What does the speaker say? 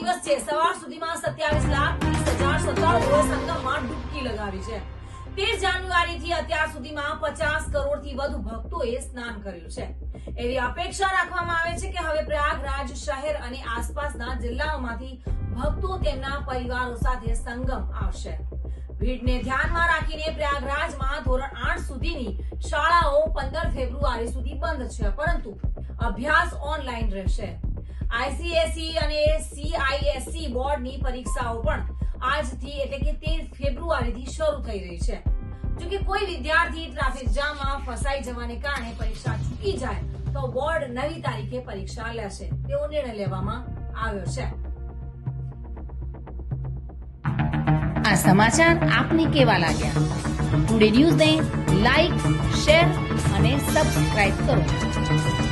દિવસ છે. સવાર સુધીમાં સત્યાવીસ લાખ ત્રીસ હજાર શ્રદ્ધાળુઓએ સંગમમાં ડૂબકી લગાવી છે. તેર જાન્યુઆરીથી અત્યાર સુધીમાં પચાસ કરોડથી વધુ ભક્તોએ સ્નાન કર્યું છે. એવી અપેક્ષા રાખવામાં આવે છે કે હવે પ્રયાગરાજ શહેર અને આસપાસના જિલ્લાઓમાંથી ભક્તો તેમના પરિવારો સાથે સંગમ આવશે. ભીડને ધ્યાનમાં રાખીને પ્રયાગરાજમાં ધોરણ આઠ સુધીની શાળાઓ પંદર ફેબ્રુઆરી સુધી બંધ છે. પરંતુ અભ્યાસ ઓનલાઈન રહેશે. આઈસીએસઈ અને સીઆઈએસસી બોર્ડની પરીક્ષાઓ પણ આજથી એટલે કે તેર ફેબ્રુઆરીથી શરૂ થઈ રહી છે. જોકે કોઈ વિદ્યાર્થી ટ્રાફિક જામમાં ફસાઈ જવાને કારણે પરીક્ષા ચૂકી જાય તો બોર્ડ નવી તારીખે પરીક્ષા લેશે. તેવો નિર્ણય લેવામાં આવ્યો છે. આ સમાચાર આપને કેવા લાગ્યા? ટુડે ન્યૂઝને લાઈક, શેર અને સબસ્ક્રાઇબ કરો.